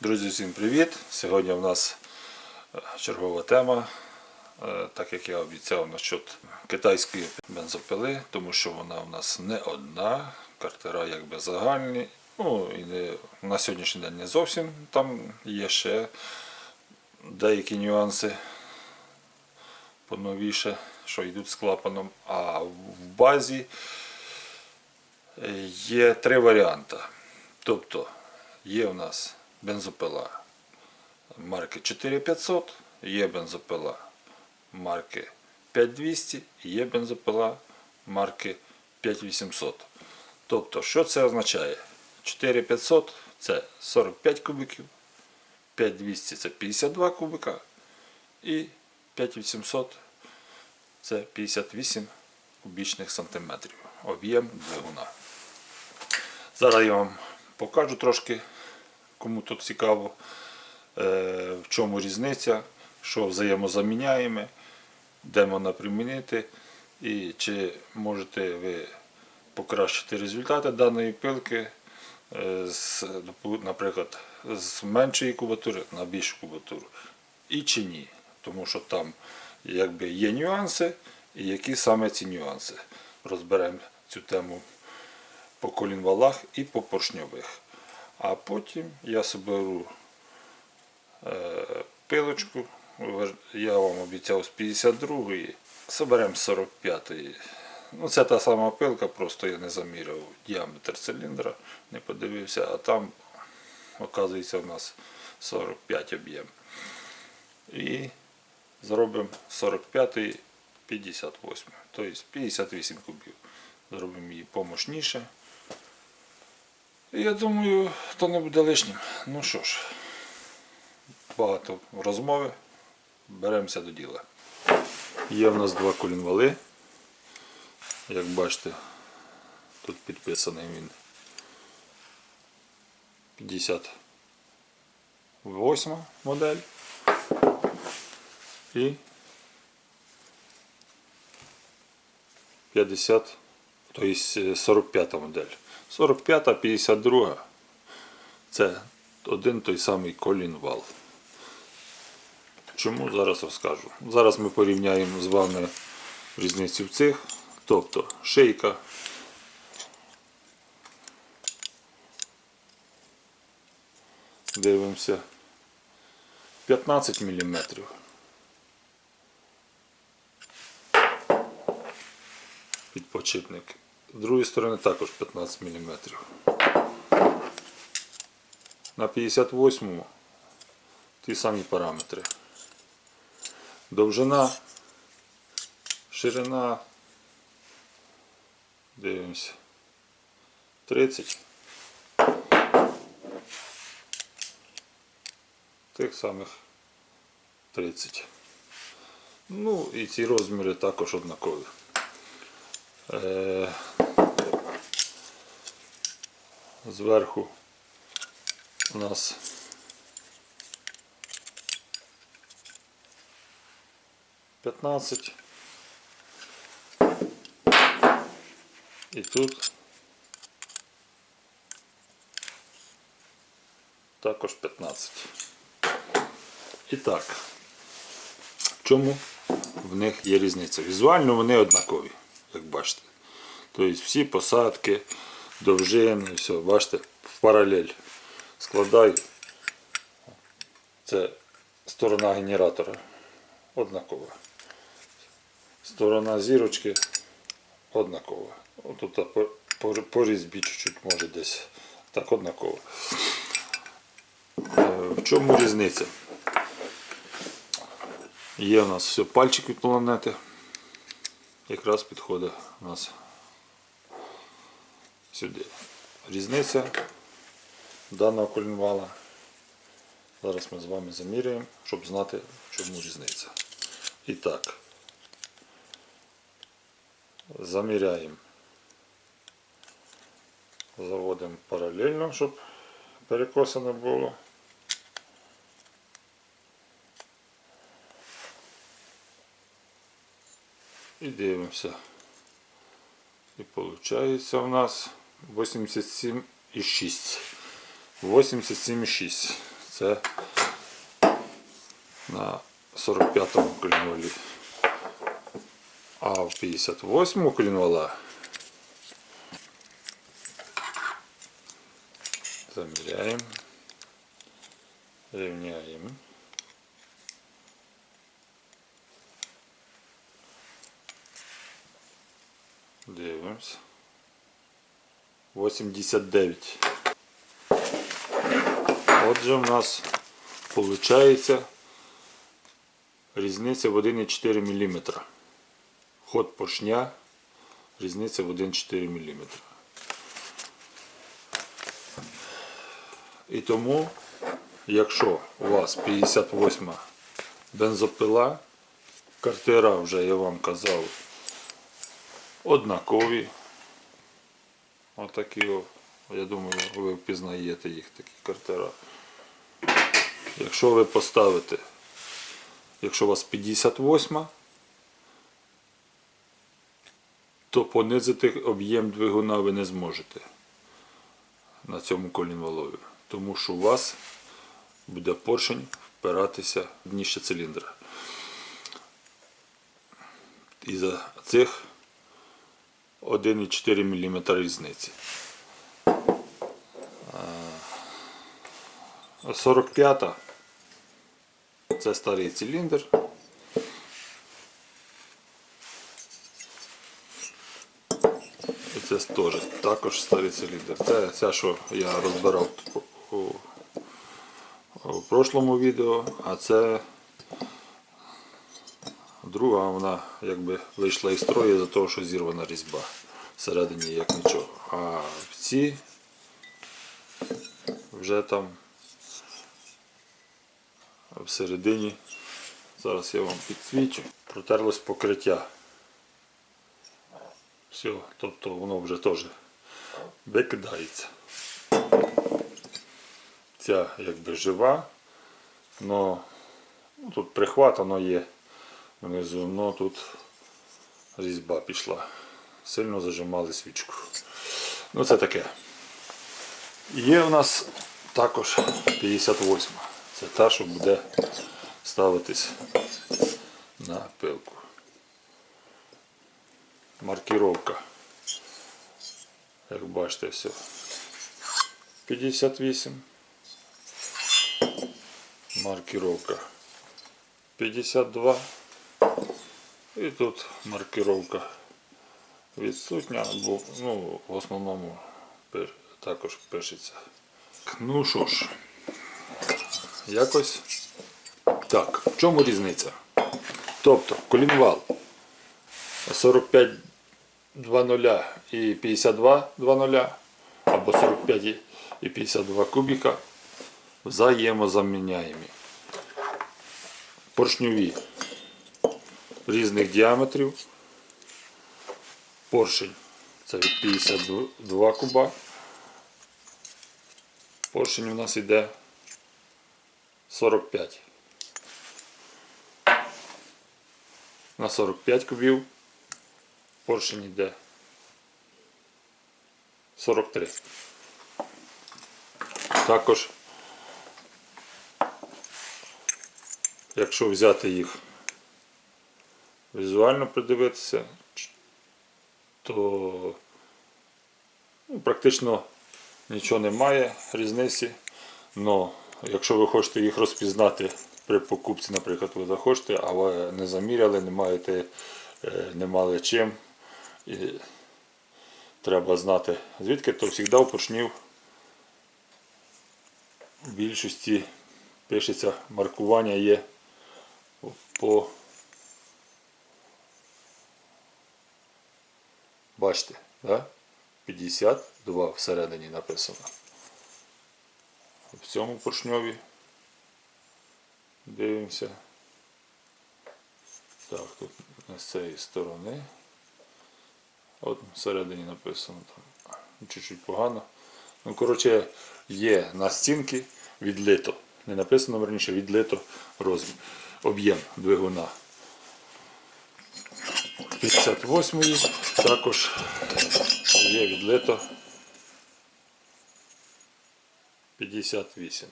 Друзі, всім привіт! Сьогодні в нас е, чергова тема, е, так як я обіцяв насчет китайської бензопили, тому що вона в нас не одна, картера якби загальні. Ну і не, на сьогоднішній день не зовсім там є ще деякі нюанси поновіше, що йдуть з клапаном. А в базі е, є три варіанти. Тобто є в нас бензопила марки 4500, є бензопила марки 5200 є бензопила марки 5800. Тобто, що це означає? 4500 це 45 кубиків, 5200 це 52 кубика і 5800 це 58 кубічних сантиметрів. Об'єм двигуна. Зараз я вам покажу трошки, кому тут цікаво, е, в чому різниця, що взаємозаміняємо, де можна примінити і чи можете ви покращити результати даної пилки, е, з, наприклад, з меншої кубатури на більшу кубатуру. І чи ні. Тому що там якби є нюанси, і які саме ці нюанси. Розберемо цю тему по колінвалах і по поршньових. А потім я соберу е, пилочку. Я вам обіцяв з 52-ї. Соберемо з 45-ї. Ну, це та сама пилка, просто я не заміряв діаметр циліндра, не подивився, а там, оказується, у нас 45 об'єм. І зробимо 45 58. Тобто 58 кубів. Зробимо її помощніше. Я думаю, то не буде лишнім. Ну що ж, багато розмови. Беремося до діла. Є в нас два колінвали. Як бачите, тут підписаний він 58 модель. І 50, тобто 45 модель. 45-та, 52 це один той самий колінвал. Чому зараз розкажу? Зараз ми порівняємо з вами різницю в цих. Тобто шийка. Дивимося 15 мм. Підпочипник. З другої сторони також 15 мм. На 58-му ті самі параметри. Довжина, ширина. Дивимося. 30. Тих самих 30. Ну і ці розміри також однакові. Е, Зверху у нас п'ятнадцять. І тут також 15. І так, в чому в них є різниця? Візуально вони однакові, як бачите. Тобто всі посадки, довжини, все, бачите, в паралель складаю. Це сторона генератора однакова. Сторона зірочки однакова. Тут по, по, різьбі чуть-чуть може десь так однаково. Е, В чому різниця? Є у нас все пальчик від планети. Якраз підходить у нас сюди. Різниця даного колінвала. Зараз ми з вами заміряємо, щоб знати, в чому різниця. І так, заміряємо. Заводимо паралельно, щоб перекоса не було. І дивимося. І виходить у нас 87,6. 87,6. Це на 45-му колінвалі. А в 58-му колінвала заміряємо, рівняємо. Дивимось. 89. Отже, в нас виходить різниця в 1,4 мм. Ход поршня, різниця в 1,4 мм. І тому, якщо у вас 58 бензопила, картера вже я вам казав, однакові. Отакі, я думаю, ви впізнаєте їх такі картера. Якщо ви поставите, якщо у вас 58, то понизити об'єм двигуна ви не зможете на цьому колінвалові. Тому що у вас буде поршень впиратися в дніще циліндра. І за цих 1,4 мм різниці. А 45 це старий циліндр. І це теж також старий циліндр. Це ця, що я розбирав у, у прошлому відео, а це друга вона якби вийшла із строю за того, що зірвана різьба. Всередині як нічого. А в ці вже там всередині, зараз я вам підсвічу, протерлось покриття. Все, тобто воно вже теж викидається. Ця якби жива, но ну, тут прихват воно є внизу, но тут різьба пішла. Сильно зажимали свічку. Ну це таке. Є у нас також 58. Це та, що буде ставитись на пилку. Маркіровка. Як бачите, все. 58. Маркіровка 52. І тут маркіровка відсутня, бо ну, в основному також пишеться. Ну що ж, якось так. В чому різниця? Тобто колінвал 45 2.0 і 52 2.0 або 45 і 52 кубіка взаємозаміняємі. Поршньові різних діаметрів. Поршень це від 52 куба. Поршень у нас йде 45. На 45 кубів поршень йде 43. Також, якщо взяти їх візуально придивитися, то ну, практично нічого немає різниці. Но якщо ви хочете їх розпізнати при покупці, наприклад, ви захочете, а ви не заміряли, не маєте, е, не мали чим. І треба знати звідки, то завжди у поршнів в більшості пишеться маркування є по Бачите, да? 52 всередині написано. В цьому поршньові дивимося. Так, тут з цієї сторони. От всередині написано там. Чуть-чуть погано. Ну, коротше, є на стінки відлито. Не написано верніше, відлито розмір. Об'єм двигуна. 58-ї також є відлито 58.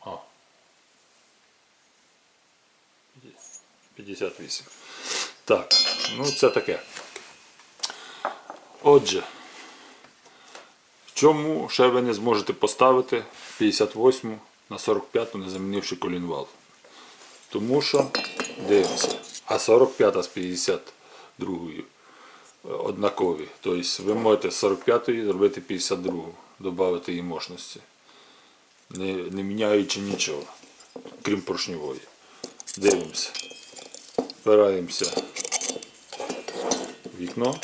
О. 58. Так, ну це таке. Отже, в чому ще ви не зможете поставити 58 на 45 не замінивши колінвал? Тому що, дивимося, а 45 з 52 однакові. Тобто ви можете з 45 зробити 52, додати її мощності, не, не міняючи нічого, крім поршневої. Дивимося. Впираємося в вікно.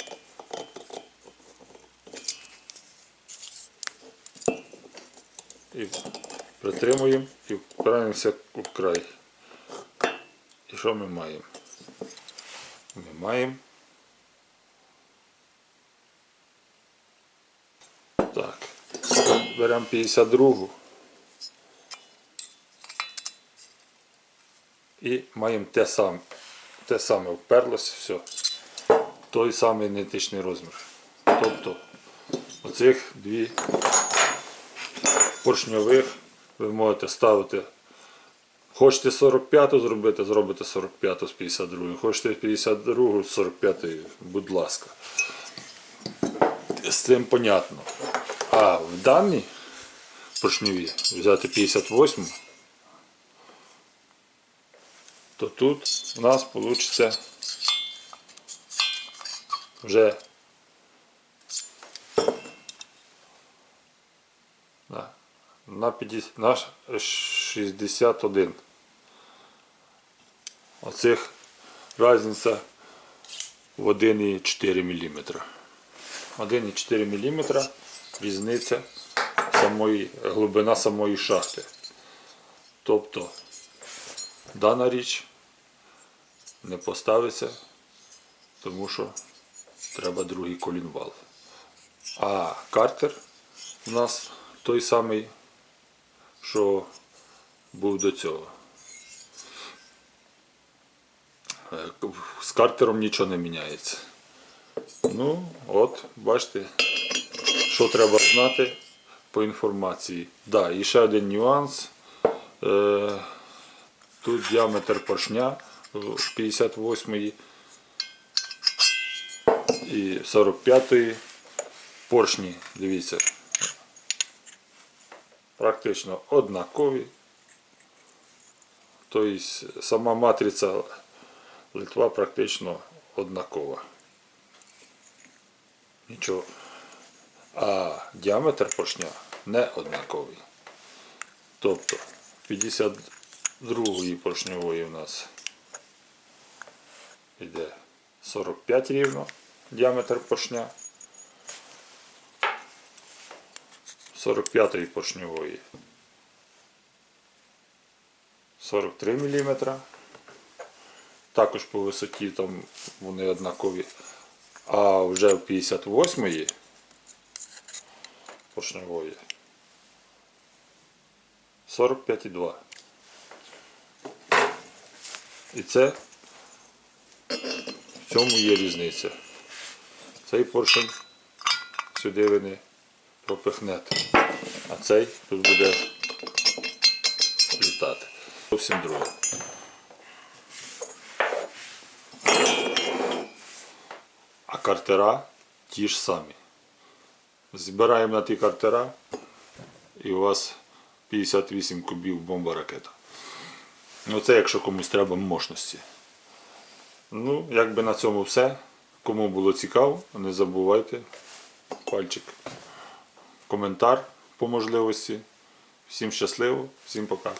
І притримуємо і впираємося в край. І що ми маємо? Ми маємо. Так. Беремо 52 і маємо те саме. Те саме вперлося, все. Той самий ідентичний розмір. Тобто оцих дві поршньових ви можете ставити. Хочете 45-ту зробити, зробите 45-ту з 52. Хочете 52 з 45, будь ласка. З цим понятно. А в даній поршневі взяти 58, то тут у нас вийде вже на, на, 50, на 61. Оцих різниця в 1,4 мм. 1,4 мм різниця самої, глибина самої шахти. Тобто дана річ не поставиться, тому що треба другий колінвал. А картер у нас той самий, що був до цього. З картером нічого не міняється. Ну, от, бачите, що треба знати по інформації. Да, і ще один нюанс. Е, тут діаметр поршня 58 і 45 поршні, дивіться, практично однакові. Тобто сама матриця Литва практично однакова. Нічого. А діаметр поршня не однаковий. Тобто 52-ї поршньової у нас йде 45 рівно діаметр поршня. 45 поршньової 43 мм. Також по висоті там вони однакові. А вже в 58-ї поршневої 45,2. І це в цьому є різниця. Цей поршень сюди ви не пропихнете, а цей тут буде літати. Зовсім друге. Картера ті ж самі. Збираємо на ті картера і у вас 58 кубів бомба ракета. Ну це якщо комусь треба мощності. Ну, якби на цьому все. Кому було цікаво, не забувайте. Пальчик. Коментар по можливості. Всім щасливо, всім пока.